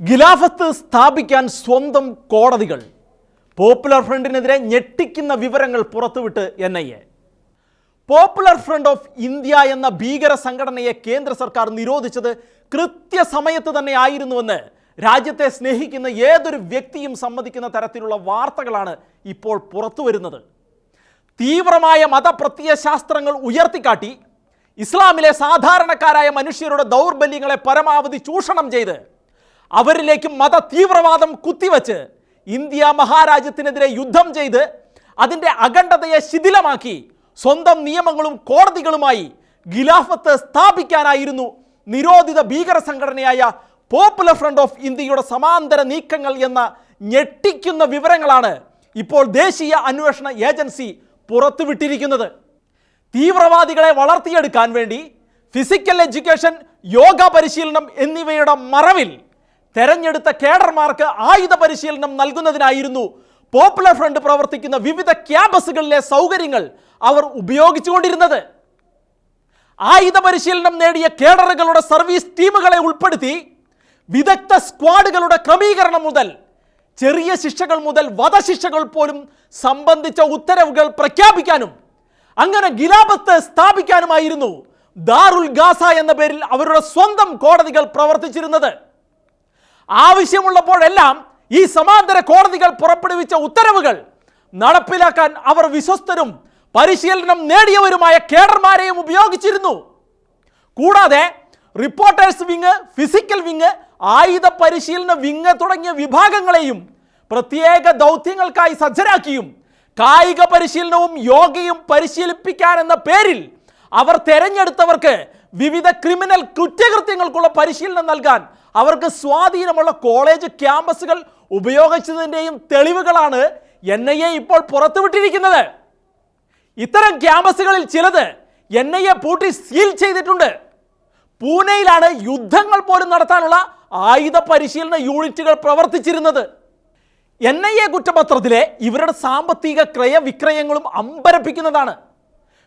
ഖിലാഫത്ത് സ്ഥാപിക്കാൻ സ്വന്തം കോടതികൾ പോപ്പുലർ ഫ്രണ്ടിനെതിരെ ഞെട്ടിക്കുന്ന വിവരങ്ങൾ പുറത്തുവിട്ട് N I A popular front of India എന്ന ഭീകര സംഘടനയെ കേന്ദ്ര സർക്കാർ നിരോധിച്ചത് കൃത്യസമയത്ത് തന്നെ ആയിരുന്നുവെന്ന് രാജ്യത്തെ സ്നേഹിക്കുന്ന ഏതൊരു വ്യക്തിയും സമ്മതിക്കുന്ന തരത്തിലുള്ള വാർത്തകളാണ് ഇപ്പോൾ പുറത്തു വരുന്നത്. തീവ്രമായ മതപ്രത്യയശാസ്ത്രങ്ങൾ ഉയർത്തിക്കാട്ടി ഇസ്ലാമിലെ സാധാരണക്കാരായ മനുഷ്യരുടെ ദൗർബല്യങ്ങളെ പരമാവധി ചൂഷണം ചെയ്ത് അവരിലേക്ക് മത തീവ്രവാദം കുത്തിവച്ച് ഇന്ത്യ മഹാരാജ്യത്തിനെതിരെ യുദ്ധം ചെയ്ത് അതിന്റെ അഖണ്ഡതയെ ശിഥിലമാക്കി സ്വന്തം നിയമങ്ങളും കോടതികളുമായി ഖിലാഫത്ത് സ്ഥാപിക്കാനായിരുന്നു നിരോധിത ഭീകര സംഘടനയായ പോപ്പുലർ ഫ്രണ്ട് ഓഫ് ഇന്ത്യയുടെ സമാന്തര നീക്കങ്ങൾ എന്ന ഞെട്ടിക്കുന്ന വിവരങ്ങളാണ് ഇപ്പോൾ ദേശീയ അന്വേഷണ ഏജൻസി പുറത്തുവിട്ടിരിക്കുന്നത്. തീവ്രവാദികളെ വളർത്തിയെടുക്കാൻ വേണ്ടി ഫിസിക്കൽ എഡ്യൂക്കേഷൻ യോഗ പരിശീലനം എന്നിവയുടെ മറവിൽ തെരഞ്ഞെടുത്ത കേഡർമാർക്ക് ആയുധ പരിശീലനം നൽകുന്നതിനായിരുന്നു പോപ്പുലർ ഫ്രണ്ട് പ്രവർത്തിക്കുന്ന വിവിധ ക്യാമ്പസുകളിലെ സൗകര്യങ്ങൾ അവർ ഉപയോഗിച്ചുകൊണ്ടിരുന്നത്. ആയുധ പരിശീലനം നേടിയ കേഡറുകളുടെ സർവീസ് ടീമുകളെ ഉൾപ്പെടുത്തി വിദഗ്ധ സ്ക്വാഡുകളുടെ ക്രമീകരണം മുതൽ ചെറിയ ശിക്ഷകൾ മുതൽ വധശിക്ഷകൾ പോലും സംബന്ധിച്ച ഉത്തരവുകൾ പ്രഖ്യാപിക്കാനും അങ്ങനെ ഗിലാബത്ത് സ്ഥാപിക്കാനുമായിരുന്നു ദാറുൽ ഗാസ എന്ന പേരിൽ അവരുടെ സ്വന്തം കോടതികൾ പ്രവർത്തിച്ചിരുന്നത്. ആവശ്യമുള്ളപ്പോഴെല്ലാം ഈ സമാന്തര കോടതികൾ പുറപ്പെടുവിച്ച ഉത്തരവുകൾ നടപ്പിലാക്കാൻ അവർ വിശ്വസ്തരും പരിശീലനം നേടിയവരുമായ കേഡർമാരെയും ഉപയോഗിച്ചിരുന്നു. കൂടാതെ റിപ്പോർട്ടേഴ്സ് വിങ് ഫിസിക്കൽ വിങ് ആയുധ പരിശീലന വിങ് തുടങ്ങിയ വിഭാഗങ്ങളെയും പ്രത്യേക ദൗത്യങ്ങൾക്കായി സജ്ജരാക്കിയും കായിക പരിശീലനവും യോഗയും പരിശീലിപ്പിക്കാൻ എന്ന പേരിൽ അവർ തെരഞ്ഞെടുത്തവർക്ക് വിവിധ ക്രിമിനൽ കുറ്റകൃത്യങ്ങൾക്കുള്ള പരിശീലനം നൽകാൻ അവർക്ക് സ്വാധീനമുള്ള കോളേജ് ക്യാമ്പസുകൾ ഉപയോഗിച്ചതിന്റെയും തെളിവുകളാണ് എൻ ഐ എ ഇപ്പോൾ പുറത്തുവിട്ടിരിക്കുന്നത്. ഇത്തരം ക്യാമ്പസുകളിൽ ചിലത് എൻ ഐ എ പൂട്ടി സീൽ ചെയ്തിട്ടുണ്ട്. പൂനെയിലാണ് യുദ്ധങ്ങൾ പോലും നടത്താനുള്ള ആയുധ പരിശീലന യൂണിറ്റുകൾ പ്രവർത്തിച്ചിരുന്നത്. എൻ ഐ എ കുറ്റപത്രത്തിലെ ഇവരുടെ സാമ്പത്തിക ക്രയവിക്രയങ്ങളും അമ്പരപ്പിക്കുന്നതാണ്.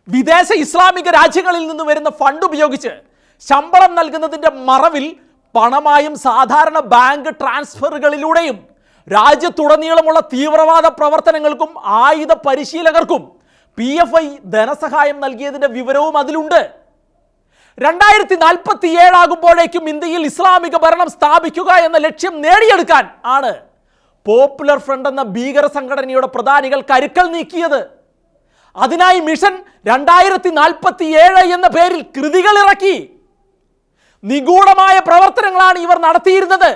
വിദേശ ഇസ്ലാമിക രാജ്യങ്ങളിൽ നിന്ന് വരുന്ന ഫണ്ട് ഉപയോഗിച്ച് ശമ്പളം നൽകുന്നതിന്റെ മറവിൽ പണമായും സാധാരണ ബാങ്ക് ട്രാൻസ്ഫറുകളിലൂടെയും രാജ്യത്തുടനീളമുള്ള തീവ്രവാദ പ്രവർത്തനങ്ങൾക്കും ആയുധ പരിശീലകർക്കും പി എഫ് ഐ ധനസഹായം നൽകിയതിന്റെ വിവരവും അതിലുണ്ട്. രണ്ടായിരത്തി നാൽപ്പത്തി ഏഴാകുമ്പോഴേക്കും ഇന്ത്യയിൽ ഇസ്ലാമിക ഭരണം സ്ഥാപിക്കുക എന്ന ലക്ഷ്യം നേടിയെടുക്കാൻ ആണ് പോപ്പുലർ ഫ്രണ്ട് എന്ന ഭീകര സംഘടനയുടെ പ്രധാനികൾ കരുക്കൾ നീക്കിയത്. അതിനായി മിഷൻ രണ്ടായിരത്തി നാൽപ്പത്തി ഏഴ് എന്ന പേരിൽ കൃതികൾ ഇറക്കി. നിഗൂഢമായ പ്രവർത്തനങ്ങളാണ് ഇവർ നടത്തിയിരുന്നത്.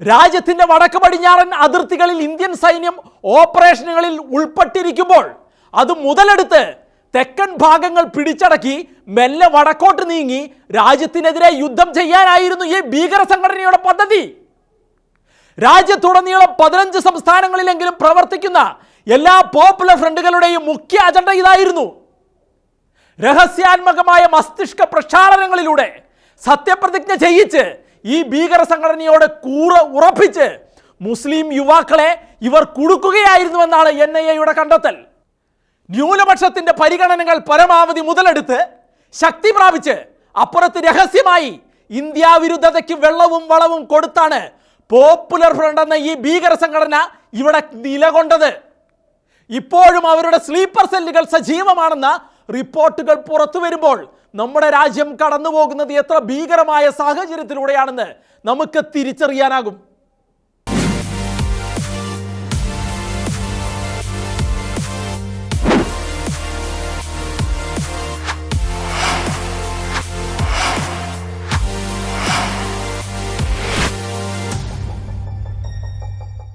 രാജ്യത്തിന്റെ വടക്ക് പടിഞ്ഞാറൻ അതിർത്തികളിൽ ഇന്ത്യൻ സൈന്യം ഓപ്പറേഷനുകളിൽ ഉൾപ്പെട്ടിരിക്കുമ്പോൾ അത് മുതലെടുത്ത് തെക്കൻ ഭാഗങ്ങൾ പിടിച്ചടക്കി മെല്ലെ വടക്കോട്ട് നീങ്ങി രാജ്യത്തിനെതിരെ യുദ്ധം ചെയ്യാനായിരുന്നു ഈ ഭീകര സംഘടനയുടെ പദ്ധതി. രാജ്യത്തുടനീളം പതിനഞ്ച് സംസ്ഥാനങ്ങളിലെങ്കിലും പ്രവർത്തിക്കുന്ന എല്ലാ പോപ്പുലർ ഫ്രണ്ടുകളുടെയും മുഖ്യ അജണ്ട ഇതായിരുന്നു. രഹസ്യാത്മകമായ മസ്തിഷ്ക പ്രക്ഷാളനങ്ങളിലൂടെ സത്യപ്രതിജ്ഞ ചെയ്യിച്ച് ഈ ഭീകര സംഘടനയോട് കൂറ ഉറപ്പിച്ച് മുസ്ലിം യുവാക്കളെ ഇവർ കുടുക്കുകയായിരുന്നുവെന്നാണ് എൻ ഐ എയുടെ കണ്ടെത്തൽ. ന്യൂനപക്ഷത്തിന്റെ പരിഗണനകൾ പരമാവധി മുതലെടുത്ത് ശക്തി പ്രാപിച്ച് അപ്പുറത്ത് രഹസ്യമായി ഇന്ത്യാ വിരുദ്ധതയ്ക്ക് വെള്ളവും വളവും കൊടുത്താണ് പോപ്പുലർ ഫ്രണ്ട് എന്ന ഈ ഭീകര സംഘടന ഇവിടെ നിലകൊണ്ടത്. ഇപ്പോഴും അവരുടെ സ്ലീപ്പർ സെല്ലുകൾ സജീവമാണെന്ന റിപ്പോർട്ടുകൾ പുറത്തു വരുമ്പോൾ നമ്മുടെ രാജ്യം കടന്നു പോകുന്നത് എത്ര ഭീകരമായ സാഹചര്യത്തിലൂടെയാണെന്ന് നമുക്ക് തിരിച്ചറിയാനാകും.